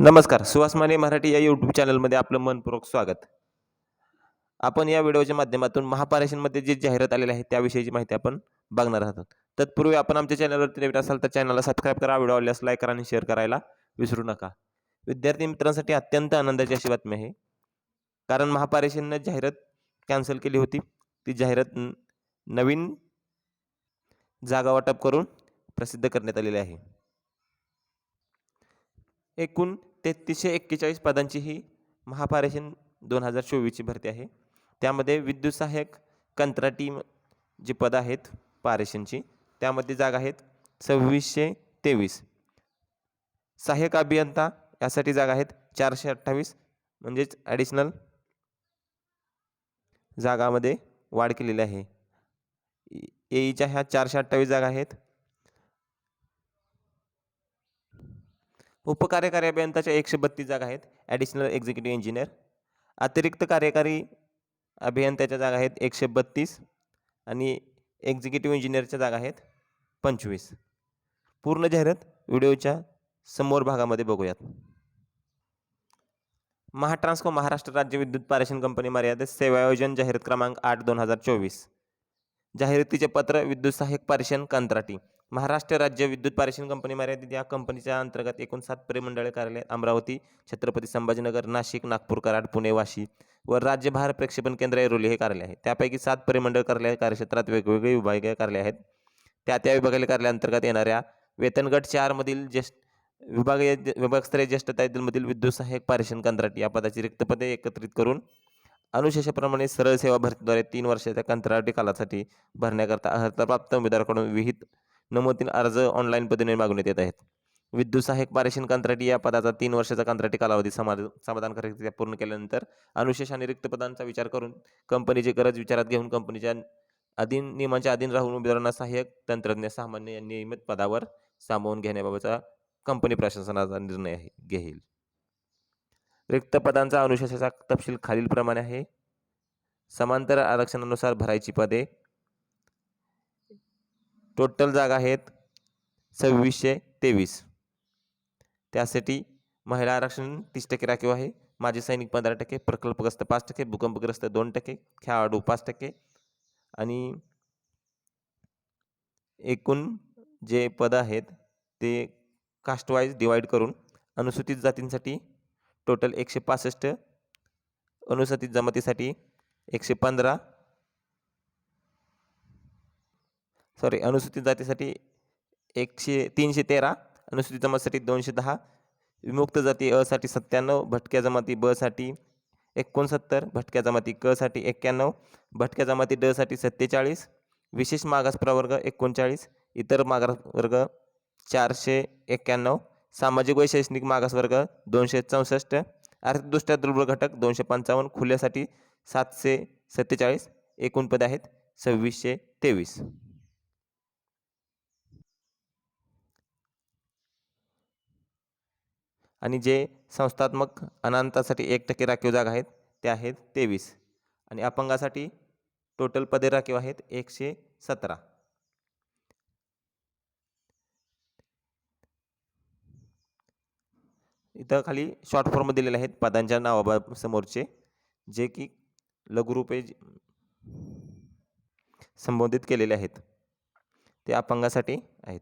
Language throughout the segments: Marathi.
नमस्कार सुहास माने मराठी या यूट्यूब चॅनलमध्ये आपलं मनपूर्वक स्वागत. आपण या व्हिडिओच्या माध्यमातून महापारेषणमध्ये जे जाहिरात आलेली आहे त्याविषयीची माहिती आपण बघणार आहोत. तत्पूर्वी आपण आमच्या चॅनलवरती नवीन असाल तर चॅनलला सबस्क्राईब करा व्हिडिओ आवडल्यास लाईक करा आणि शेअर करायला विसरू नका. विद्यार्थी मित्रांसाठी अत्यंत आनंदाची अशी बातमी आहे. कारण महापारेषणनं जाहिरात कॅन्सल केली होती. ती जाहिरात नवीन जागा वाटप करून प्रसिद्ध करण्यात आलेली आहे. एकूण तेहतीसशे एक्केचाळीस पदांची ही महापारेषण दोन हजार चोवीसची भरती आहे. त्यामध्ये विद्युत सहाय्यक कंत्राटी जी पदं आहेत पारेषणची त्यामध्ये जागा आहेत सव्वीसशे तेवीस. सहाय्यक अभियंता यासाठी जागा आहेत चारशे अठ्ठावीस म्हणजेच ॲडिशनल जागामध्ये वाढ केलेली आहे. एईच्या ह्या चारशे अठ्ठावीस जागा आहेत. उपकार्यकारी अभियंताच्या एकशे बत्तीस जागा आहेत ॲडिशनल एक्झिक्युटिव्ह इंजिनियर अतिरिक्त कार्यकारी अभियंत्याच्या जागा आहेत एकशे बत्तीस आणि एक्झिक्युटिव्ह इंजिनियरच्या जागा आहेत पंचवीस. पूर्ण जाहिरात व्हिडिओच्या समोर भागामध्ये बघूयात. महाट्रान्सको महाराष्ट्र राज्य विद्युत पारेषण कंपनी मर्यादित सेवायोजन जाहिरात क्रमांक आठ दोन हजार चोवीस. जाहिरातीचे पत्र विद्युत सहाय्यक पारेषण कंत्राटी. महाराष्ट्र राज्य विद्युत पारेषण कंपनी मर्यादित या कंपनीच्या अंतर्गत एकूण सात परिमंडळे कार्यालय अमरावती छत्रपती संभाजीनगर नाशिक नागपूर कराड पुणे वाशी व राज्यभार प्रक्षेपण केंद्र ऐरोली हे कार्यालय आहे. त्यापैकी सात परिमंडळ कार्यालय कार्यक्षेत्रात वेगवेगळे विभागीय कार्यालय आहेत. त्या त्या विभागीय कार्यालयांतर्गत येणाऱ्या वेतनगट चारमधील ज्येष्ठ विभागीय विभागस्तरीय ज्येष्ठतामधील विद्युत सहाय्यक पारेषण कंत्राटी या पदाची रिक्त पदे एकत्रित करून अनुशेषाप्रमाणे सरळ सेवा भरतीद्वारे तीन वर्षाच्या कंत्राटी कालासाठी भरण्याकरता अर्हताप्राप्त उमेदवाराकडून विहित नमूदीन अर्ज ऑनलाईन पद्धतीने मागवण्यात येत आहेत. विद्युत सहाय्यक पारेषण कंत्राटी या पदाचा तीन वर्षाचा कंत्राटी कालावधी समाध समाधानकारकरित्या पूर्ण केल्यानंतर अनुशेष आणि रिक्त पदांचा विचार करून कंपनीची गरज विचारात घेऊन कंपनीच्या अधीन नियमांच्या अधीन राहून उमेदवारांना सहाय्यक तंत्रज्ञ सामान्य नियमित पदावर सामावून घेण्याबाबतचा कंपनी प्रशासनाचा निर्णय घेईल. रिक्त पदांचा अनुशेषाचा तपशील खालीलप्रमाणे आहे. समांतर आरक्षणानुसार भरायची पदे टोटल जागा आहेत सव्वीसशे तेवीस. त्यासाठी महिला आरक्षण तीस टक्के राखीव आहे. माजी सैनिक पंधरा टक्के प्रकल्पग्रस्त पाच टक्के भूकंपग्रस्त दोन टक्के खेळाडू पाच टक्के आणि एकूण जे पदं आहेत ते कास्टवाईज डिवाईड करून अनुसूचित जातींसाठी टोटल एकशे पासष्ट अनुसूचित जमातीसाठी एकशे पंधरा सॉरी अनुसूचित जातीसाठी एकशे तीनशे तेरा अनुसूचित जमातीसाठी दोनशे दहा विमुक्त जाती असाठी सत्त्याण्णव भटक्या जमाती बसाठी एकोणसत्तर भटक्या जमाती क साठी एक्क्याण्णव भटक्या जमाती ड साठी सत्तेचाळीस विशेष मागास प्रवर्ग एकोणचाळीस इतर मागास वर्ग चारशे एक्क्याण्णव सामाजिक व शैक्षणिक मागासवर्ग दोनशे चौसष्ट आर्थिकदृष्ट्या दुर्बल घटक दोनशे पंचावन्न खुल्यासाठी सातशे सत्तेचाळीस एकूण पदे आहेत सव्वीसशे तेवीस. आणि जे संस्थात्मक अनांतासाठी एक टक्के राखीव जागा आहेत त्या आहेत तेवीस. आणि अपंगासाठी टोटल पदे राखीव आहेत एकशे सतरा. इथं खाली शॉर्ट फॉर्म दिलेले आहेत पदांच्या नावा समोरचे जे की लघुरूपे संबोधित केलेले आहेत. ते अपंगासाठी आहेत.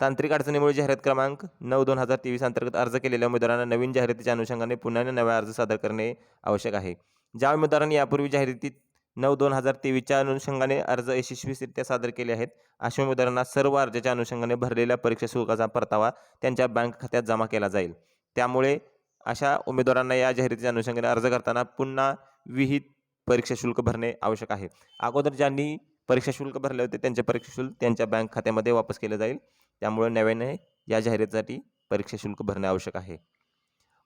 तांत्रिक अडचणीमुळे जाहिरात क्रमांक नऊ दोन हजार तेवीस अंतर्गत अर्ज केलेल्या उमेदवारांना नवीन जाहिरातीच्या अनुषंगाने पुन्हा नवा अर्ज सादर करणे आवश्यक आहे. ज्या उमेदवारांनी यापूर्वी जाहिरातीत नऊ दोन हजार तेवीसच्या अनुषंगाने अर्ज यशस्वीरित्या सादर केले आहेत अशा उमेदवारांना सर्व अर्जाच्या अनुषंगाने भरलेल्या परीक्षा शुल्काचा परतावा त्यांच्या बँक खात्यात जमा केला जाईल. त्यामुळे अशा उमेदवारांना या जाहिरातीच्या अनुषंगाने अर्ज करताना पुन्हा विहित परीक्षा शुल्क भरणे आवश्यक आहे. अगोदर ज्यांनी परीक्षा शुल्क भरले होते त्यांचे परीक्षा शुल्क त्यांच्या बँक खात्यामध्ये वापस केलं जाईल. त्यामुळे नव्याने या जाहिरातीसाठी परीक्षा शुल्क भरणे आवश्यक आहे.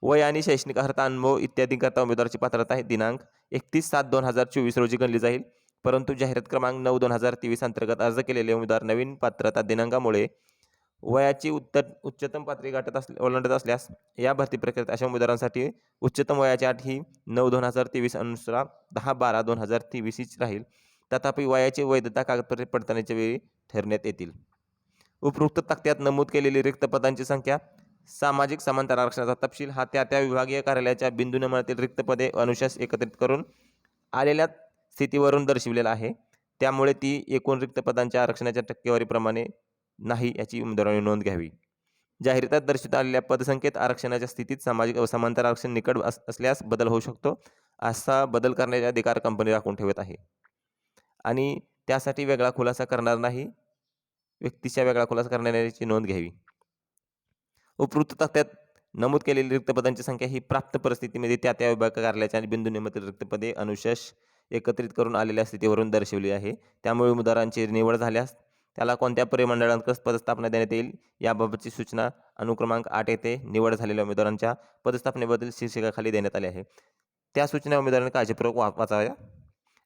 वय आणि शैक्षणिक अर्हता अनुभव इत्यादीकरता उमेदवाराची पात्रता आहे. दिनांक एकतीस सात दोन हजार चोवीस रोजी गणली जाईल. परंतु जाहिरात क्रमांक नऊ दोन हजार तेवीस अंतर्गत अर्ज केलेले उमेदवार नवीन पात्रता दिनांकामुळे वयाची उत्तर उच्चतम पातळी गाठत असले ओलांडत असल्यास या भरती प्रक्रियेत अशा उमेदवारांसाठी उच्चतम वयाची अट ही नऊ दोन हजार तेवीस अनुसार दहा बारा दोन हजार तेवीस हीच राहील. तथापि वयाची वैधता कागदपत्रे पडताळणीच्या वेळी ठरण्यात येतील. उपरोक्त तक्त्यात नमूद केलेली रिक्त पदांची संख्या सामाजिक समांतर आरक्षणाचा तपशील हा त्या त्या विभागीय कार्यालयाच्या बिंदू नंबरातील रिक्त पदे अनुशास एकत्रित करून आलेल्या स्थितीवरून दर्शविलेला आहे. त्यामुळे ती एकूण रिक्त पदांच्या आरक्षणाच्या टक्केवारीप्रमाणे नाही याची उमेदवारांनी नोंद घ्यावी. जाहिरातात दर्शवित आलेल्या पदसंख्येत आरक्षणाच्या स्थितीत सामाजिक व समांतर आरक्षण निकट अस असल्यास बदल होऊ शकतो असा बदल करण्याचे अधिकार कंपनी राखून ठेवत आहे. आणि त्यासाठी वेगळा खुलासा करणार नाही व्यक्तीच्या वेगळा खुलासा करण्याची नोंद घ्यावी. उपरोक्त तक्त्यात नमूद केलेली रिक्तपदांची संख्या ही प्राप्त परिस्थितीमध्ये त्या त्या विभाग कार्यालयाच्या आणि बिंदू नियमातील रिक्तपदे अनुशेष एकत्रित करून आलेल्या स्थितीवरून दर्शवली आहे. त्यामुळे उमेदवारांची निवड झाल्यास त्याला कोणत्या परिमंडळांकस पदस्थापना देण्यात येईल याबाबतची सूचना अनुक्रमांक आठ येथे निवड झालेल्या उमेदवारांच्या पदस्थापनेबद्दल शीर्षकाखाली देण्यात आली आहे. त्या सूचना उमेदवारांनी काळजीपूर्वक वा वाचाव्या.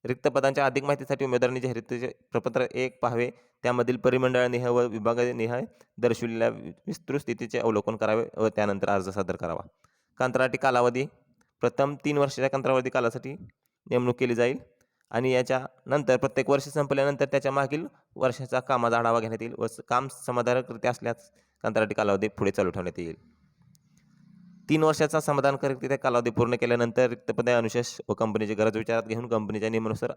रिक्त पदांच्या अधिक माहितीसाठी उमेदवारांनी जाहिरातीचे प्रपत्र एक पाहावे. त्यामधील परिमंडळनिहाय व विभागनिहाय दर्शविलेल्या विस्तृत स्थितीचे अवलोकन करावे व त्यानंतर अर्ज सादर करावा. कंत्राटी कालावधी प्रथम तीन वर्षाच्या कंत्रावधी कालासाठी नेमणूक केली जाईल आणि याच्या नंतर प्रत्येक वर्ष संपल्यानंतर त्याच्या मागील वर्षाचा कामाचा आढावा घेण्यात येईल व काम समाधानकरित्या असल्यास कंत्राटी कालावधी पुढे चालू ठेवण्यात येईल. तीन वर्षाचा समाधान करीत तिथे कालावधी पूर्ण केल्यानंतर रिक्तपदे अनुशेष व कंपनीची गरज विचारात घेऊन कंपनीच्या नियमानुसार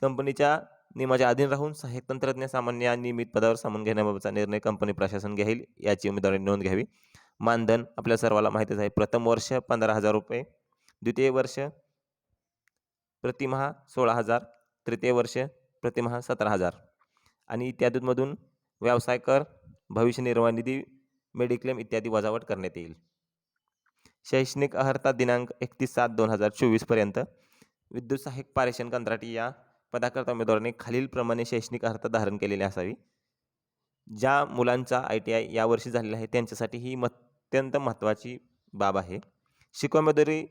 कंपनीच्या नियमाच्या अधीन राहून सहाय्यक तंत्रज्ञ सामान्य आणि नियमित पदावर सामून घेण्याबाबतचा निर्णय कंपनी प्रशासन घेईल याची उमेदवारी नोंद घ्यावी. मानधन आपल्या सर्वाला माहितीच आहे प्रथम वर्ष पंधरा हजार रुपये द्वितीय वर्ष प्रतिमहा सोळा हजार तृतीय वर्ष प्रतिमहा सतरा हजार. आणि इत्यादींमधून व्यवसाय कर भविष्य निर्वाह निधी मेडिक्लेम इत्यादी वजावट करण्यात येईल. शैक्षणिक अर्हता दिनांक एकतीस सात दोन हजार चोवीसपर्यंत विद्युत सहाय्यक पारेषण कंत्राटी या पदाकरता उमेदवारांनी खालीलप्रमाणे शैक्षणिक अर्हता धारण केलेली असावी. ज्या मुलांचा आय टी आय यावर्षी झालेला आहे त्यांच्यासाठी ही मत अत्यंत महत्त्वाची बाब आहे. शिकवमेदरी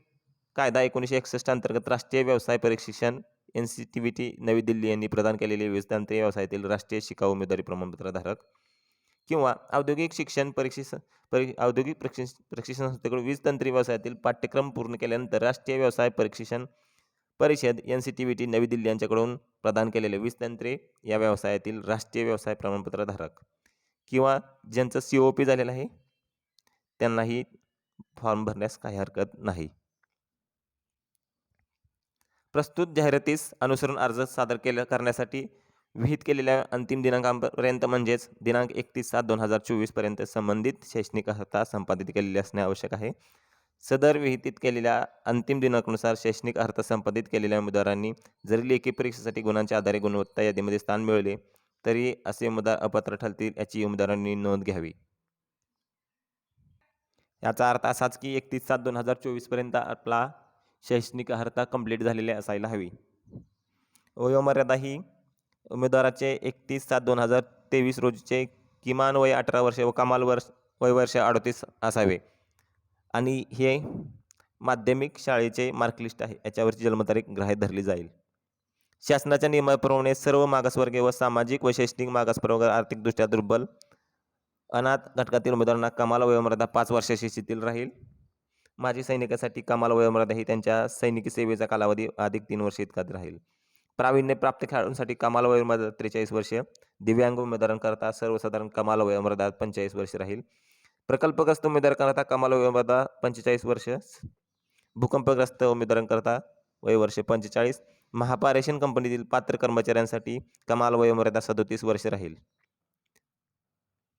कायदा एकोणीसशे एकसष्ट अंतर्गत राष्ट्रीय व्यवसाय प्रशिक्षण N C T V T नवी दिल्ली यांनी प्रदान केलेले विविधतांत्रिक व्यवसायातील राष्ट्रीय शिकाऊ उमेदवारी प्रमाणपत्र धारक किंवा औद्योगिक शिक्षण परीक्षिस परी औद्योगिक प्रशिक्ष प्रशिक्षण संस्थेकडून वीज तंत्री व्यवसायातील पाठ्यक्रम पूर्ण केल्यानंतर राष्ट्रीय व्यवसाय प्रशिक्षण परिषद N C T V T नवी दिल्ली यांच्याकडून प्रदान केलेले वीज तंत्री या व्यवसायातील राष्ट्रीय व्यवसाय प्रमाणपत्र धारक. किंवा ज्यांचं सी ओ पी झालेलं आहे त्यांनाही फॉर्म भरण्यास काही हरकत नाही. प्रस्तुत जाहिरातीस अनुसरून अर्ज सादर केलं करण्यासाठी विहित केलेल्या अंतिम दिनांकापर्यंत म्हणजेच दिनांक एकतीस सात दोन हजार चोवीसपर्यंत संबंधित शैक्षणिक अर्हता संपादित केलेली असणे आवश्यक आहे. सदर विहितीत केलेल्या अंतिम दिनांकानुसार शैक्षणिक अर्थ संपादित केलेल्या उमेदवारांनी जरी लेखी परीक्षेसाठी गुणांच्या आधारे गुणवत्ता यादीमध्ये स्थान मिळवले तरी असे उमेदवार अपात्र ठरतील याची उमेदवारांनी नोंद घ्यावी. याचा अर्थ असाच की एकतीस सात दोन हजार चोवीसपर्यंत आपला शैक्षणिक अर्हता कंप्लीट झालेली असायला हवी. वयोमर्यादा ही उमेदवाराचे एकतीस सात दोन हजार तेवीस रोजीचे किमान वय अठरा वर्षे व कमाल वर्ष वय वर्ष अडतीस असावे. आणि हे माध्यमिक शाळेचे मार्कलिस्ट आहे. याच्यावरची जन्मतारीख ग्राह्य धरली जाईल. शासनाच्या नियमाप्रमाणे सर्व मागासवर्गीय व सामाजिक व शैक्षणिक मागासप्रवर्ग आर्थिकदृष्ट्या दुर्बल अनाथ घटकातील उमेदवारांना कमाल वयोमर्यादा पाच वर्षाशी शिथिल राहील. माजी सैनिकासाठी कमाल वयोमर्यादा ही त्यांच्या सैनिकी सेवेचा कालावधी अधिक तीन वर्ष इतकाच राहील. प्रावीण्य प्राप्त खेळाडूंसाठी कमाल वयोमर्यादा त्रेचाळीस वर्ष दिव्यांग उमेदवारांकरता सर्वसाधारण कमाल वयोमर्यादा पंचेचाळीस वर्ष राहील. प्रकल्पग्रस्त उमेदवारांकरता कमाल वयोमर्यादा पंचेचाळीस वर्ष भूकंपग्रस्त उमेदवारांकरता वयवर्ष पंचेचाळीस महापारेशन कंपनीतील पात्र कर्मचाऱ्यांसाठी कमाल वयोमर्यादा सदोतीस वर्ष राहील.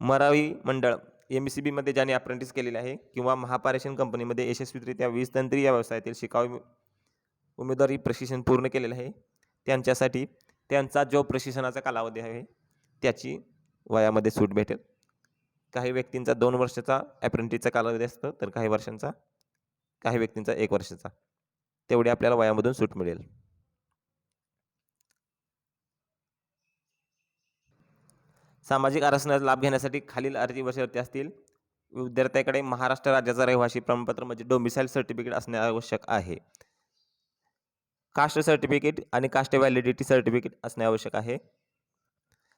मरावी मंडळ एम सी बीमध्ये ज्याने अप्रेंटिस केलेले आहे किंवा महापारेशन कंपनीमध्ये यशस्वीरित्या वीज तंत्री या व्यवसायातील शिकाऊ उमेदवारी प्रशिक्षण पूर्ण केलेलं आहे त्यांच्यासाठी त्यांचा जो प्रशिक्षणाचा कालावधी आहे त्याची वयामध्ये सूट भेटेल. काही व्यक्तींचा दोन वर्षाचा ॲप्रेंटिसचा कालावधी असतो तर काही वर्षांचा काही व्यक्तींचा एक वर्षाचा. तेवढी आपल्याला वयामधून सूट मिळेल. सामाजिक आरक्षणाचा लाभ घेण्यासाठी खालील अर्जी वर्षावरती असतील. विद्यार्थ्याकडे महाराष्ट्र राज्याचा रहिवासी प्रमाणपत्र म्हणजे डोमिसाईल सर्टिफिकेट असणे आवश्यक आहे. कास्ट सर्टिफिकेट आणि कास्ट व्हॅलिडिटी सर्टिफिकेट असणे आवश्यक आहे.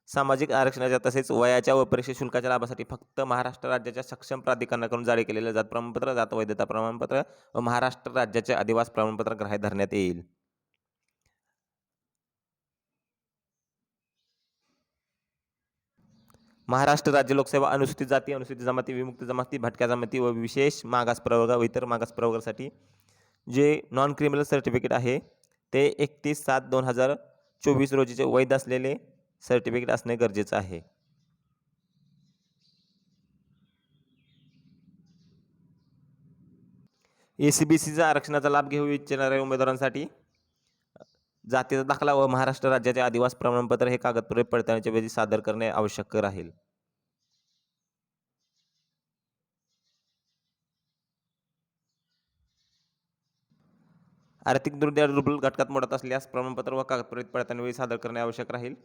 सामाजिक आरक्षणाच्या तसेच वयाच्या व परीक्षा शुल्काच्या लाभासाठी फक्त महाराष्ट्र राज्याच्या सक्षम प्राधिकरणाकडून जारी केलेलं जात प्रमाणपत्र जात वैधता प्रमाणपत्र व महाराष्ट्र राज्याचे अधिवास प्रमाणपत्र ग्राह्य धरण्यात येईल. महाराष्ट्र राज्य लोकसेवा अनुसूचित जाती अनुसूचित जमाती विमुक्त जमाती भटक्या जमाती व विशेष मागास प्रवर्ग व इतर मागास प्रवर्गासाठी जे नॉन क्रिमिनल सर्टिफिकेट आहे ते एकतीस सात दोन हजार चोवीस रोजीचे वैध असलेले सर्टिफिकेट असणे गरजेचं आहे. ए सी बी सीचा आरक्षणाचा लाभ घेऊ इच्छिणाऱ्या उमेदवारांसाठी जातीचा दाखला व महाराष्ट्र राज्याचे आदिवास प्रमाणपत्र हे कागदपत्रे पडताळणीच्या वेळी सादर करणे आवश्यक राहील. आर्थिक दृष्ट्या दुर्बल घटकात मोडत असल्यास प्रमाणपत्र व कागदपत्रे पडताळणी सादर करणे आवश्यक राहील.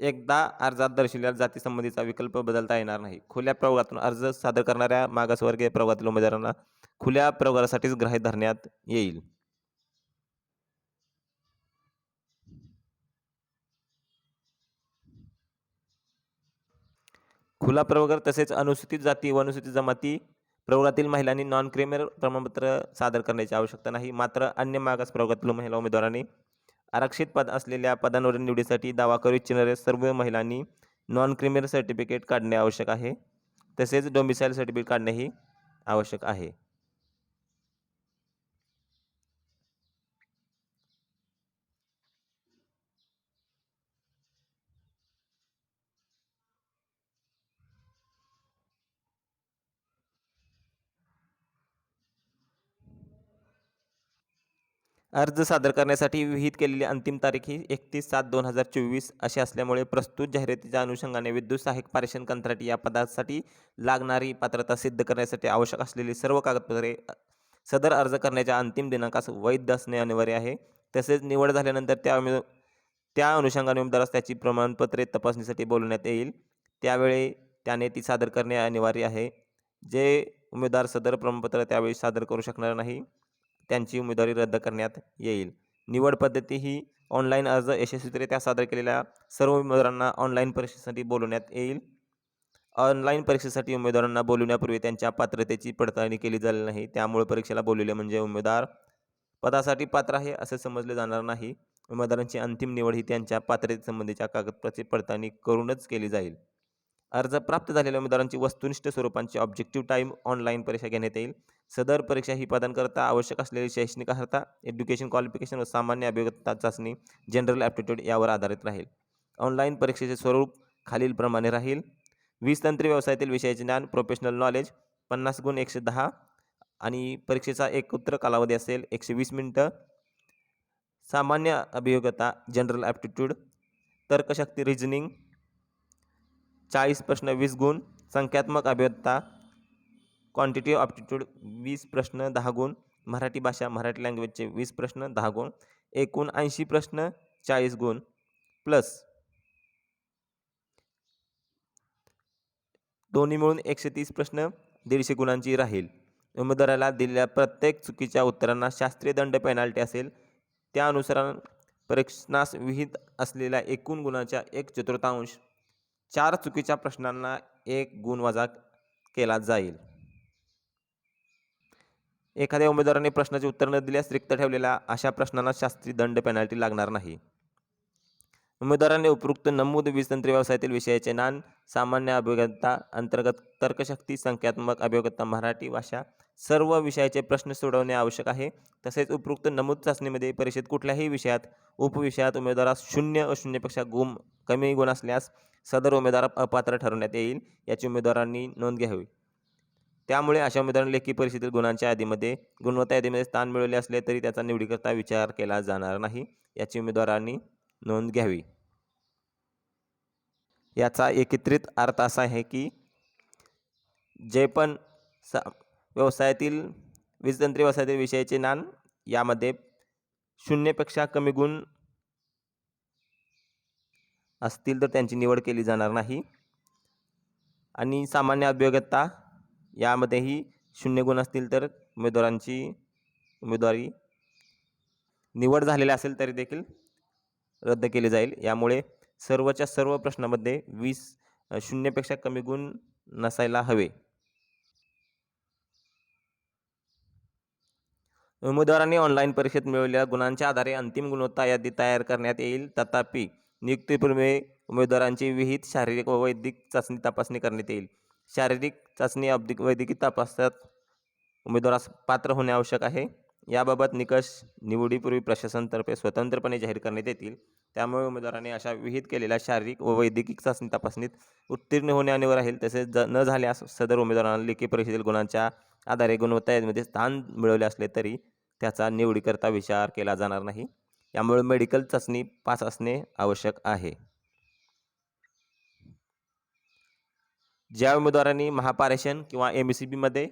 एकदा अर्जात दर्शवलेल्या जातीसंबंधीचा विकल्प बदलता येणार नाही. खुल्या प्रवर्गातून अर्ज सादर करणाऱ्या मागासवर्गीय प्रवर्गातील उमेदवारांना खुल्या प्रवर्गासाठीच ग्राह्य धरण्यात येईल. खुला प्रवर्ग तसेच अनुसूचित जाती व अनुसूचित जमाती प्रवर्गातील महिलांनी नॉन क्रिमिनल प्रमाणपत्र सादर करण्याची आवश्यकता नाही. मात्र अन्य मागास प्रवर्गातील महिला उमेदवारांनी आरक्षित पद असलेल्या पदांवरील निवडीसाठी दावा करू इच्छिणाऱ्या सर्व महिलांनी नॉन क्रिमिनल सर्टिफिकेट काढणे आवश्यक आहे. तसेच डोमिसाईल सर्टिफिकेट काढणेही आवश्यक आहे. अर्ज सादर करण्यासाठी विहित केलेली अंतिम तारीख ही एकतीस सात दोन हजार चोवीस अशी असल्यामुळे प्रस्तुत जाहिरातीच्या अनुषंगाने विद्युत सहाय्यक पारेषण कंत्राटी या पदासाठी लागणारी पात्रता सिद्ध करण्यासाठी आवश्यक असलेली सर्व कागदपत्रे सदर अर्ज करण्याच्या अंतिम दिनांकास वैध असणे अनिवार्य आहे. तसेच निवड झाल्यानंतर त्या उमे त्या अनुषंगाने उमेदवारास त्याची प्रमाणपत्रे तपासणीसाठी बोलवण्यात येईल. त्यावेळी त्याने ती सादर करणे अनिवार्य आहे. जे उमेदवार सदर प्रमाणपत्र त्यावेळी सादर करू शकणार नाही. त्यांची उमेदवारी रद्द करण्यात येईल. निवड पद्धती ही ऑनलाईन अर्ज यशस्वीरित्या सादर केलेल्या सर्व उमेदवारांना ऑनलाईन परीक्षेसाठी बोलवण्यात येईल. ऑनलाईन परीक्षेसाठी उमेदवारांना बोलवण्यापूर्वी त्यांच्या पात्रतेची पडताळणी केली जाणार नाही. त्यामुळे परीक्षेला बोलवले म्हणजे उमेदवार पदासाठी पात्र आहे असे समजले जाणार नाही. उमेदवारांची अंतिम निवड ही त्यांच्या पात्रतेसंबंधीच्या कागदपत्राची पडताळणी करूनच केली जाईल. अर्ज प्राप्त झालेल्या उमेदवारांची वस्तुनिष्ठ स्वरूपांची ऑब्जेक्टिव्ह टाईम ऑनलाईन परीक्षा घेण्यात येईल. सदर परीक्षा ही प्रदानकर्ता आवश्यक असलेली शैक्षणिक अर्हता एज्युकेशन क्वालिफिकेशन व सामान्य अभियोगता चाचणी जनरल ॲप्टिट्यूड यावर आधारित राहील. ऑनलाईन परीक्षेचे स्वरूप खालीलप्रमाणे राहील. वीस तंत्री व्यवसायातील विषयाचे ज्ञान प्रोफेशनल नॉलेज पन्नास गुण एकशे दहा आणि परीक्षेचा एक उत्तर कालावधी असेल एकशे वीस मिनटं. सामान्य अभियोगता जनरल ॲप्टिट्यूड तर्कशक्ती रिजनिंग चाळीस प्रश्न वीस गुण संख्यात्मक अभियोगता क्वांटिटी ऑप्टिट्यूड वीस प्रश्न दहा गुण. मराठी भाषा मराठी लँग्वेजचे वीस प्रश्न दहा गुण. एकूण ऐंशी प्रश्न चाळीस गुण. प्लस दोन्ही मिळून एकशे तीस प्रश्न दीडशे गुणांची राहील. उमेदवाराला दिलेल्या प्रत्येक चुकीच्या उत्तरांना शास्त्रीय दंड पेनाल्टी असेल. त्यानुसार परीक्षणास विहित असलेल्या एकूण गुणाच्या एक चतुर्थांश चार चुकीच्या प्रश्नांना एक गुण वजा केला जाईल. एखाद्या उमेदवाराने प्रश्नाचे उत्तर न दिल्यास रिक्त ठेवलेल्या अशा प्रश्नांना शास्त्रीय दंड पेनल्टी लागणार नाही. उमेदवाराने उपयुक्त नमूद वीजतंत्री व्यवसायातील विषयाचे ज्ञान सामान्य अभियोगता अंतर्गत तर्कशक्ती संख्यात्मक अभियोगता मराठी भाषा सर्व विषयाचे प्रश्न सोडवणे आवश्यक आहे. तसेच उपयुक्त नमूद चाचणीमध्ये परीक्षेत कुठल्याही विषयात उपविषयात उमेदवारास शून्य शून्यपेक्षा गुण कमी गुण असल्यास सदर उमेदवार अपात्र ठरवण्यात येईल याची उमेदवारांनी नोंद घ्यावी. त्यामुळे अशा उमेदवारांनी लेखी परीक्षेतील गुणांच्या यादीमध्ये गुणवत्ता यादीमध्ये स्थान मिळवले असले तरी त्याचा निवडीकरता विचार केला जाणार नाही याची उमेदवारांनी नोंद घ्यावी. याचा एकत्रित अर्थ असा आहे की जे पण सा व्यवसायातील वीजतंत्री व्यवसायातील विषयाचे ज्ञान यामध्ये शून्यपेक्षा कमी गुण असतील तर त्यांची निवड केली जाणार नाही. आणि सामान्य अभियोगता यामध्येही शून्य गुण असतील तर उमेदवारांची उमेदवारी निवड झालेली असेल तरी देखील रद्द केली जाईल. यामुळे सर्वच्या सर्व प्रश्नामध्ये वीस शून्यपेक्षा कमी गुण नसायला हवे. उमेदवारांनी ऑनलाईन परीक्षेत मिळवलेल्या गुणांच्या आधारे अंतिम गुणवत्ता यादी तयार करण्यात येईल. तथापि नियुक्तीपूर्वी उमेदवारांची विहित शारीरिक व वैद्यक चाचणी तपासणी करण्यात येईल. शारीरिक चाचणी अब्दिक वैद्यकीय तपासात उमेदवारास पात्र होणे आवश्यक आहे. याबाबत निकष निवडीपूर्वी प्रशासनातर्फे स्वतंत्रपणे जाहीर करण्यात येतील. त्यामुळे उमेदवाराने अशा विहित केलेल्या शारीरिक व वैद्यकीय चाचणी तपासणीत उत्तीर्ण होणे अनिवार्य राहील. तसेच ज न झाल्यास सदर उमेदवारांना लेखी परीक्षेतील गुणांच्या आधारे गुणवत्ता यादीमध्ये स्थान मिळवले असले तरी त्याचा निवडीकरता विचार केला जाणार नाही. यामुळे मेडिकल चाचणी पास असणे आवश्यक आहे. ज्या उमेदवारांनी महापारेषण किंवा एम सी बीमध्ये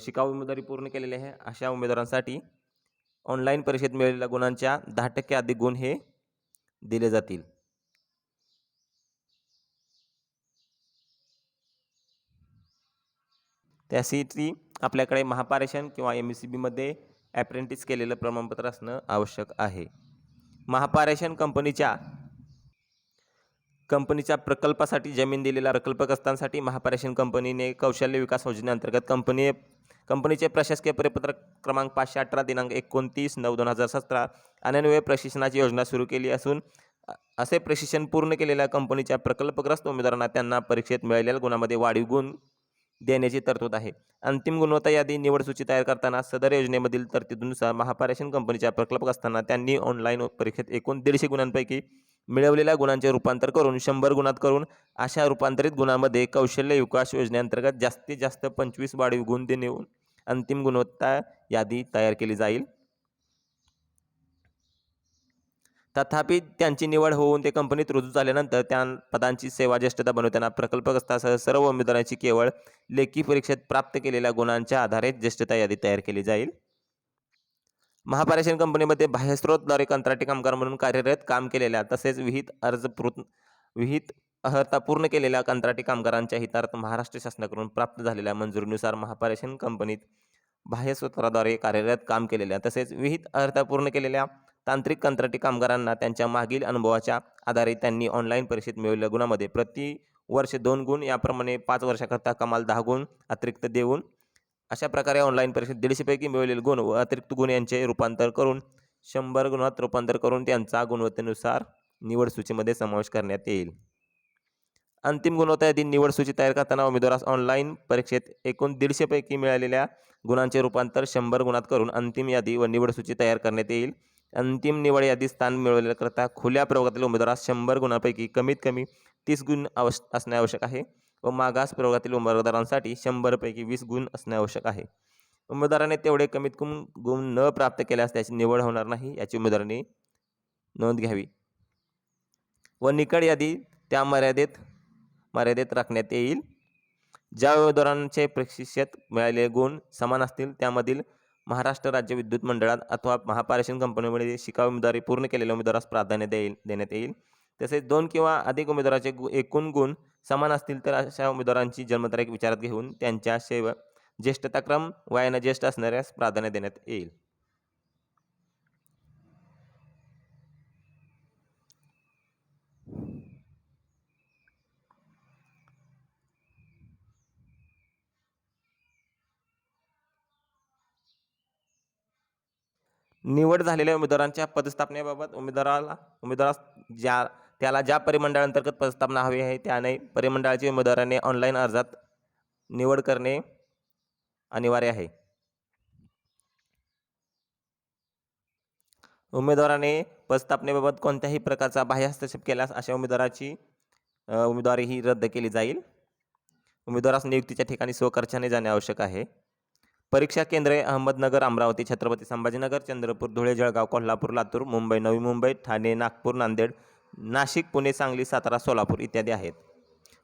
शिकाऊ उमेदवारी पूर्ण केलेली आहे अशा उमेदवारांसाठी ऑनलाईन परीक्षेत मिळालेल्या गुणांच्या दहा टक्के अधिक गुण हे दिले जातील. त्यासाठी आपल्याकडे महापारेषण किंवा एम सी बीमध्ये ॲप्रेंटिस केलेलं प्रमाणपत्र असणं आवश्यक आहे. महापारेषण कंपनीच्या कंपनीच्या प्रकल्पासाठी जमीन दिलेल्या प्रकल्पग्रस्तांसाठी महापारेषण कंपनीने कौशल्य विकास योजनेअंतर्गत कंपनी कंपनीचे प्रशासकीय परिपत्रक क्रमांक पाचशे अठरा दिनांक एकोणतीस नऊ दोन हजार सतरा अनन्वय प्रशिक्षणाची योजना सुरू केली असून असे प्रशिक्षण पूर्ण केलेल्या कंपनीच्या प्रकल्पग्रस्त उमेदवारांना त्यांना परीक्षेत मिळालेल्या गुणामध्ये वाढीव गुण देण्याची तरतूद आहे. अंतिम गुणवत्ता यादी निवड सूची तयार करताना सदर योजनेमधील तरतुदीनुसार महापारेषण कंपनीच्या प्रकल्पग्रस्तांना त्यांनी ऑनलाईन परीक्षेत एकूण दीडशे गुणांपैकी मिळवलेल्या गुणांचे रूपांतर करून शंभर गुणात करून अशा रूपांतरित गुणांमध्ये कौशल्य विकास योजनेअंतर्गत जास्तीत जास्त पंचवीस वाढीव गुण देऊन अंतिम गुणवत्ता यादी तयार केली जाईल. तथापि त्यांची निवड होऊन ते कंपनीत रुजू झाल्यानंतर त्या पदांची सेवा ज्येष्ठता बनवताना प्रकल्पग्रस्तासह सर्व उमेदवारांची केवळ लेखी परीक्षेत प्राप्त केलेल्या गुणांच्या आधारे ज्येष्ठता यादी तयार केली जाईल. महापारेषण कंपनीमध्ये बाह्यस्रोतद्वारे कंत्राटी कामगार म्हणून कार्यरत काम केलेल्या तसेच विहित अर्जपूर्ण विहित अर्हता पूर्ण केलेल्या कंत्राटी कामगारांच्या हितार्थ महाराष्ट्र शासनाकडून प्राप्त झालेल्या मंजुरीनुसार महापारेषण कंपनीत बाह्यस्रोताद्वारे कार्यरत काम केलेल्या तसेच विहित अर्हता पूर्ण केलेल्या तांत्रिक कंत्राटी कामगारांना त्यांच्या मागील अनुभवाच्या आधारे त्यांनी ऑनलाईन परीक्षेत मिळवलेल्या गुणामध्ये प्रति वर्ष दोन गुण याप्रमाणे पाच वर्षाकरता कमाल दहा गुण अतिरिक्त देऊन अशा प्रकारे ऑनलाईन परीक्षेत दीडशेपैकी मिळवलेले गुण व अतिरिक्त गुण यांचे रूपांतर करून शंभर गुणात रूपांतर करून त्यांचा गुणवत्तेनुसार निवड सूचीमध्ये समावेश करण्यात येईल. अंतिम गुणवत्ता यादी निवड सूची तयार करताना उमेदवारास ऑनलाईन परीक्षेत एकूण दीडशेपैकी मिळालेल्या गुणांचे रूपांतर शंभर गुणात करून अंतिम यादी व निवड सूची तयार करण्यात येईल. अंतिम निवड यादी स्थान मिळवल्याकरता खुल्या प्रवर्गातील उमेदवारास शंभर गुणांपैकी कमीत कमी तीस गुण आवश असणे आवश्यक आहे. व मागास प्रवर्गातील उमेदवारांसाठी शंभरपैकी वीस गुण असणे आवश्यक आहे. उमेदवाराने तेवढे कमीत कमी गुण न प्राप्त केल्यास त्याची निवड होणार नाही याची उमेदवारांनी नोंद घ्यावी. व निकड यादी त्या मर्यादेत मर्यादेत राखण्यात येईल. ज्या उमेदवारांचे प्रशिक्षित मिळालेले गुण समान असतील त्यामधील महाराष्ट्र राज्य विद्युत मंडळात अथवा महापारेषण कंपनीमध्ये शिकाऊ उमेदवारी पूर्ण केलेल्या उमेदवारास प्राधान्य देईल देण्यात येईल. तसेच दोन किंवा अधिक उमेदवाराचे गु एकूण गुण समान असतील तर अशा उमेदवारांची जन्मतारीख विचारात घेऊन त्यांच्या सेवा ज्येष्ठताक्रम वयानं ज्येष्ठ असणाऱ्यास प्राधान्य देण्यात येईल. निवड झालेल्या उमेदवारांच्या पदस्थापनेबाबत उमेदवाराला उमेदवारास ज्या त्याला ज्या परिमंडळांतर्गत प्रस्तावना हवी आहे त्याने परिमंडळाच्या उमेदवाराने ऑनलाईन अर्जात निवड करणे अनिवार्य आहे. उमेदवाराने पदस्थापनेबाबत कोणत्याही प्रकारचा बाह्य हस्तक्षेप केल्यास अशा उमेदवाराची उमेदवारी ही रद्द केली जाईल. उमेदवारास नियुक्तीच्या ठिकाणी स्वखर्चाने जाणे आवश्यक आहे. परीक्षा केंद्रे अहमदनगर अमरावती छत्रपती संभाजीनगर चंद्रपूर धुळे जळगाव कोल्हापूर लातूर मुंबई नवी मुंबई ठाणे नागपूर नांदेड नाशिक पुणे सांगली सातारा सोलापूर इत्यादी आहेत.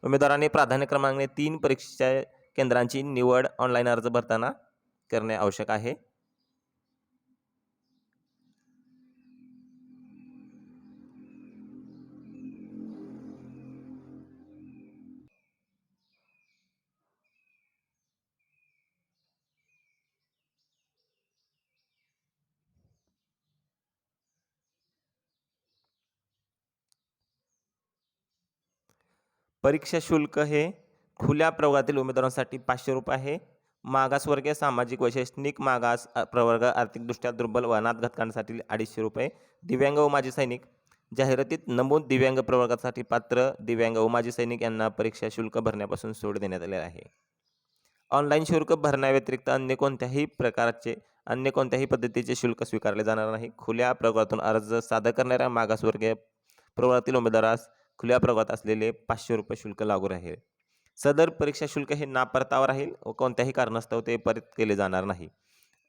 उमेदवारांनी प्राधान्य क्रमांकाने तीन परीक्षा केंद्रांची निवड ऑनलाईन अर्ज भरताना करणे आवश्यक आहे. परीक्षा शुल्क हे खुल्या प्रवर्गातील उमेदवारांसाठी पाचशे रुपये आहे. मागासवर्गीय सामाजिक वैशैक्षणिक मागास प्रवर्ग आर्थिकदृष्ट्या दुर्बल व अनाथ घटकांसाठी अडीचशे रुपये. दिव्यांग व माजी सैनिक. जाहिरातीत नमूद दिव्यांग प्रवर्गासाठी पात्र दिव्यांग व माजी सैनिक यांना परीक्षा शुल्क भरण्यापासून सूट देण्यात आले आहे. ऑनलाईन शुल्क भरण्याव्यतिरिक्त अन्य कोणत्याही प्रकारचे अन्य कोणत्याही पद्धतीचे शुल्क स्वीकारले जाणार नाही. खुल्या प्रवर्गातून अर्ज सादर करणाऱ्या मागासवर्गीय प्रवर्गातील उमेदवारास खुल्या प्रवर्गात असलेले पाचशे रुपये शुल्क लागू राहील. सदर परीक्षा शुल्क हे नापरतावा राहील व कोणत्याही कारणास्तव ते परत केले जाणार नाही.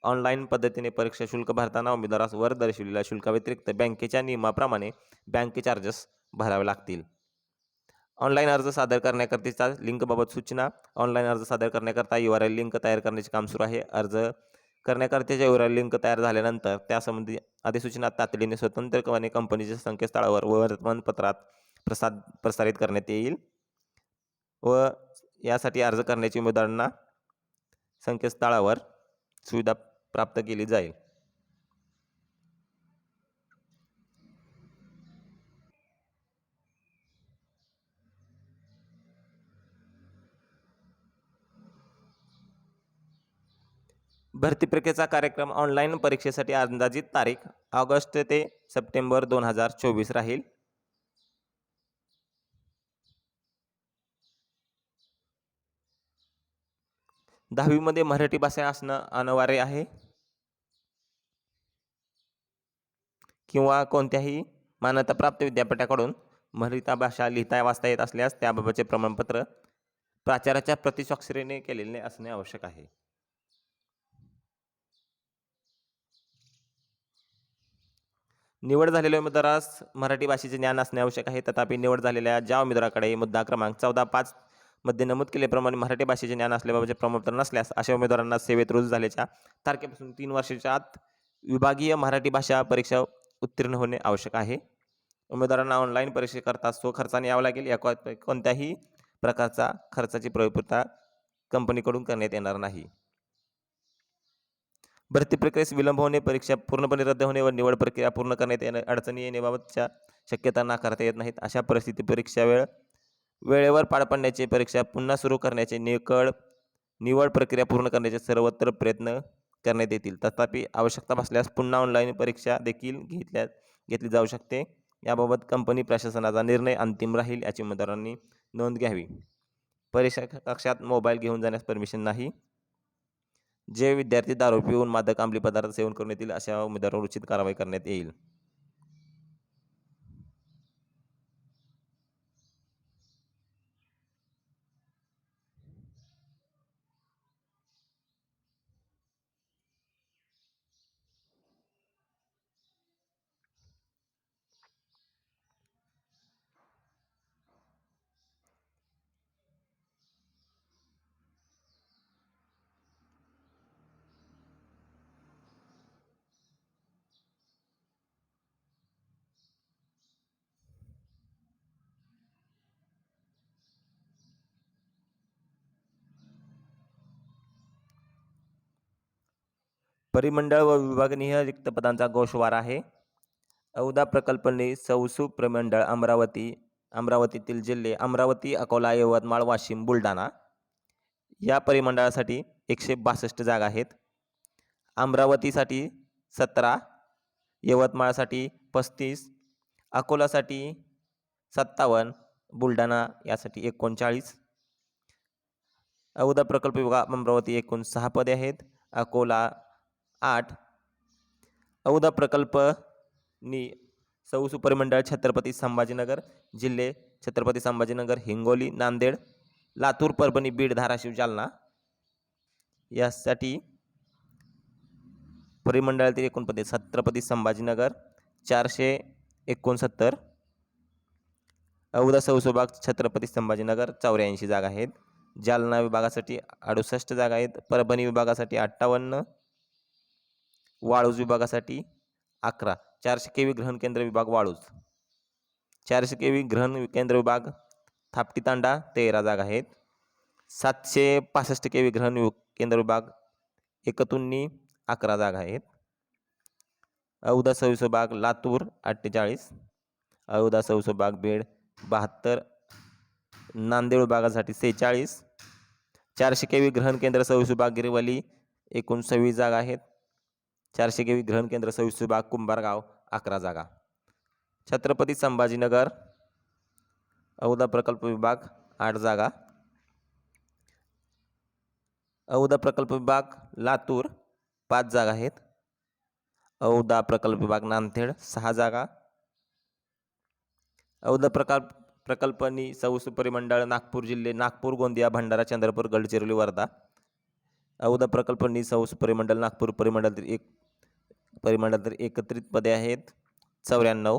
ऑनलाईन पद्धतीने परीक्षा शुल्क भरताना उमेदवारास वर दर्शविलेल्या शुल्काव्यतिरिक्त बँकेच्या नियमाप्रमाणे बँक चार्जेस भरावे लागतील. ऑनलाईन अर्ज सादर करण्याकरिता लिंकबाबत सूचना. ऑनलाईन अर्ज सादर करण्याकरता यू आर एल लिंक तयार करण्याचे काम सुरू आहे. अर्ज करण्याकरताच्या यू आर एल लिंक तयार झाल्यानंतर त्यासंबंधी अधिसूचना तातडीने स्वतंत्रपणे कंपनीच्या संकेतस्थळावर व वर्तमानपत्रात प्रसाद प्रसारित करण्यात येईल व यासाठी अर्ज करण्याची उमेदवारांना संकेतस्थळावर सुविधा प्राप्त केली जाईल. भरती प्रक्रियेचा कार्यक्रम ऑनलाईन परीक्षेसाठी अंदाजित तारीख ऑगस्ट ते सप्टेंबर दोन हजार चोवीस राहील. दहावीमध्ये मराठी भाषा असणं अनिवार्य आहे? किंवा कोणत्याही मान्यताप्राप्त विद्यापीठाकडून मराठी भाषा लिहिता वाचता येत असल्यास त्याबाबतचे प्रमाणपत्र प्राचाराच्या प्रतिस्वाक्षरीने केलेले असणे आवश्यक आहे. निवड झालेल्या उमेदवारास मराठी भाषेचे ज्ञान असणे आवश्यक आहे. तथापि निवड झालेल्या ज्या उमेदवाराकडे मुद्दा क्रमांक चौदा पाच मध्ये नमूद केल्याप्रमाणे मराठी भाषेचे ज्ञान असल्याबाबतचे प्रमाणपत्र नसल्यास अशा उमेदवारांना सेवेत रुजू झाल्याच्या तारखेपासून तीन वर्षाच्या आत विभागीय मराठी भाषा परीक्षा उत्तीर्ण होणे आवश्यक आहे. उमेदवारांना ऑनलाईन परीक्षेकरता स्वखर्चाने यावं लागेल. या कोणत्याही प्रकारचा खर्चाची प्रयोगता कंपनीकडून करण्यात येणार नाही. भरती प्रक्रियेस विलंब होणे परीक्षा पूर्णपणे रद्द होणे व निवड प्रक्रिया पूर्ण करण्यात येणे अडचणी येण्याबाबतच्या शक्यता नाकारता येत नाहीत. अशा परिस्थितीत परीक्षा वेळ वेळेवर पार पडण्याची परीक्षा पुन्हा सुरू करण्याचे निकळ निवड प्रक्रिया पूर्ण करण्याचे सर्वत्र प्रयत्न करण्यात येतील. तथापि आवश्यकता भासल्यास पुन्हा ऑनलाईन परीक्षा देखील घेतल्या घेतली जाऊ शकते. याबाबत कंपनी प्रशासनाचा निर्णय अंतिम राहील याची उमेदवारांनी नोंद घ्यावी. परीक्षा कक्षात मोबाईल घेऊन जाण्यास परमिशन नाही. जे विद्यार्थी दारू पिऊन मादक अंमली पदार्थ सेवन करून येतील अशा उमेदवारावर उचित कारवाई करण्यात येईल. परिमंडळ व विभागनीय रिक्त पदांचा गोषवार आहे. औदा प्रकल्पने सौसू प्रमंडळ अमरावती अमरावतीतील जिल्हे अमरावती अकोला यवतमाळ वाशिम बुलढाणा या परिमंडळासाठी एकशे बासष्ट जागा आहेत. अमरावतीसाठी सतरा यवतमाळसाठी पस्तीस अकोलासाठी सत्तावन्न बुलढाणा यासाठी एकोणचाळीस. औदा प्रकल्प विभाग अमरावती एकूण सहा पदे आहेत. अकोला आठ. औदा प्रकल्प नी सौ सुपरिमंडळ छत्रपती संभाजीनगर जिल्हे छत्रपती संभाजीनगर हिंगोली नांदेड लातूर परभणी बीड धाराशिव जालना. यासाठी परिमंडळातील एकूण छत्रपती संभाजीनगर चारशे एकोणसत्तर. औदा सौसुबाग छत्रपती संभाजीनगर चौऱ्याऐंशी जागा आहेत. जालना विभागासाठी अडुसष्ट जागा आहेत. परभणी विभागासाठी अठ्ठावन्न. वाळूज विभागासाठी अकरा. चारशे केवी ग्रहण केंद्र विभाग वाळूज. चारशे केवी ग्रहण केंद्र विभाग थापटी तांडा तेरा जागा आहेत. सातशे पासष्ट केवी ग्रहण वि- केंद्र विभाग एकतुन्नी अकरा जागा आहेत. अवधा सव्वीस विभाग लातूर अठ्ठेचाळीस. अवधा सव्वीस विभाग बीड बहात्तर. नांदेड विभागासाठी सेहेचाळीस. चारशे केवी ग्रहण केंद्र सव्वीस विभाग गिरवली एकूण सव्वीस जागा आहेत. चारशे केवी ग्रहण केंद्र सव्वीस विभाग कुंभारगाव अकरा जागा. छत्रपती संभाजीनगर औदा प्रकल्प विभाग आठ जागा. औदा प्रकल्प विभाग लातूर पाच जागा आहेत. औदा प्रकल्प विभाग नांदेड सहा जागा. औदा प्रकल्प प्रकल्पनी सौस परिमंडळ नागपूर जिल्हे नागपूर गोंदिया भंडारा चंद्रपूर गडचिरोली वर्धा. औदा प्रकल्पनी सौस परिमंडळ नागपूर परिमंडळातील एक परिमंडळातील एकत्रित पदे आहेत. चौऱ्याण्णव.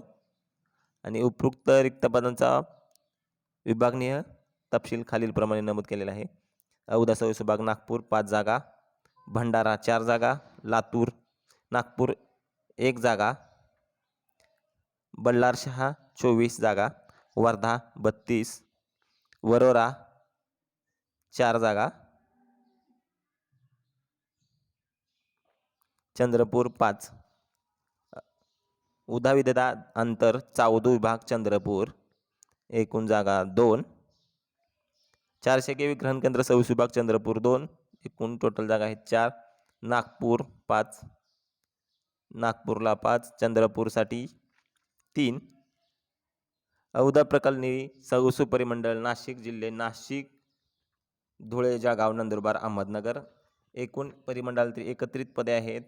आणि उपरोक्त रिक्त पदांचा विभागनीय तपशील खालीलप्रमाणे नमूद केलेला आहे. औदा सव्वीस विभाग नागपूर पाच जागा भंडारा चार जागा लातूर नागपूर एक जागा बल्लारशहा चोवीस जागा वर्धा बत्तीस वरोरा चार जागा चंद्रपूर पाच. उदा विददा अंतर चावदू विभाग चंद्रपूर एकूण जागा दोन. चारशे केवी ग्रहण केंद्र सव्वीस विभाग चंद्रपूर दोन. एकूण टोटल जागा आहेत चार. नागपूर पाच. नागपूरला पाच चंद्रपूरसाठी तीन. औदा प्रकल्पनी सौसू परिमंडळ नाशिक जिल्हे नाशिक धुळे जळगाव नंदुरबार अहमदनगर. एकूण परिमंडळातील एकत्रित पदे आहेत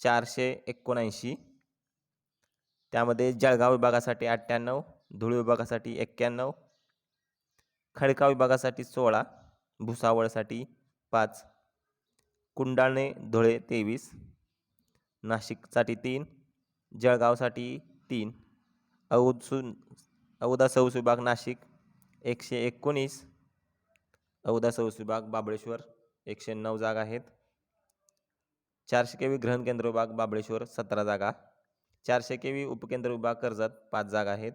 चारशे एकोणऐंशी. त्यामध्ये जळगाव विभागासाठी अठ्ठ्याण्णव धुळे विभागासाठी एक्क्याण्णव खडकाव विभागासाठी सोळा भुसावळसाठी पाच कुंडाळणे धुळे तेवीस नाशिकसाठी तीन जळगावसाठी तीन औदसून औदा सौस विभाग नाशिक एकशे एकोणीस औदा सौस विभाग बाबळेश्वर एकशे नऊ जागा आहेत. चारशे केवी ग्रहण केंद्र विभाग बाबळेश्वर सतरा जागा. चारशे केवी उपकेंद्र विभाग कर्जत पाच जागा आहेत.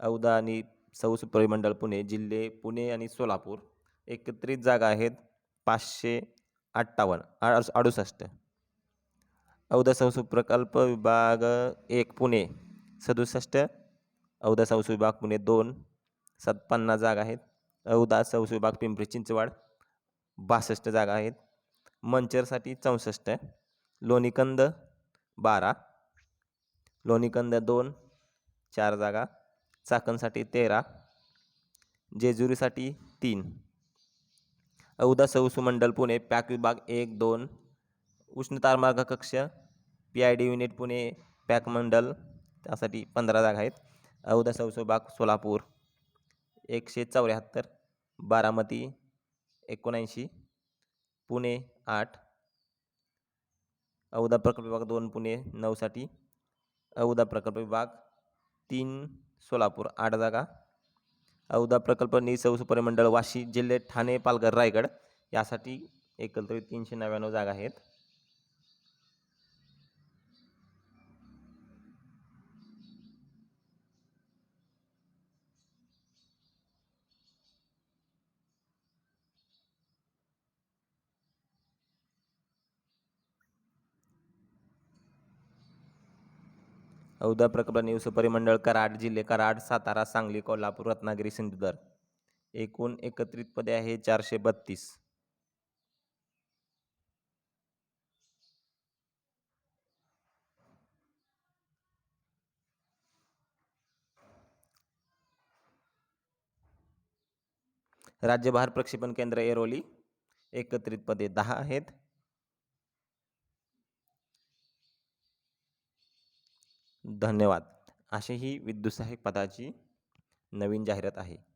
औदा आणि सौस परिमंडळ पुणे जिल्हे पुणे आणि सोलापूर. एकत्रित जागा आहेत पाचशे अठ्ठावन्न आड अडुसष्ट. औदा संस प्रकल्प विभाग एक पुणे सदुसष्ट. औदा संस विभाग पुणे दोन सात पन्नास जागा आहेत. औदा संस विभाग पिंपरी चिंचवड बासष्ट जागा आहेत. मंचरसाठी चौसष्ट लोणीकंद बारा. लोणीकंद दोन. चार जागा. चाकणसाठी तेरा. जेजुरीसाठी तीन. औदा सौसु मंडल पुणे पॅक विभाग एक दोन. उष्णतारमार्ग कक्ष P I D unit Pune pack मंडल त्यासाठी पंधरा जागा आहेत. औदा सौसु विभाग सोलापूर एकशे चौऱ्याहत्तर. बारामती एकोणऐंशी. पुणे आठ. औदा प्रकल्प विभाग दोन पुणे नऊसाठी. औदा प्रकल्प विभाग तीन सोलापूर आठ जागा. औदा प्रकल्प निसौस परिमंडळ वाशी जिल्हे ठाणे पालघर रायगड यासाठी एकत्रित तीनशे नव्याण्णव जागा आहेत. औदा प्रकल्प निवस परिमंडळ कराड जिल्हे कराड सातारा सांगली कोल्हापूर रत्नागिरी सिंधुदुर्ग. एकूण एकत्रित पदे आहे चारशे बत्तीस. राज्यभार प्रक्षेपण केंद्र एरोली. एकत्रित पदे दहा आहेत. धन्यवाद. अशी ही विद्युत सहाय्यक पदाची नवीन जाहिरात आहे.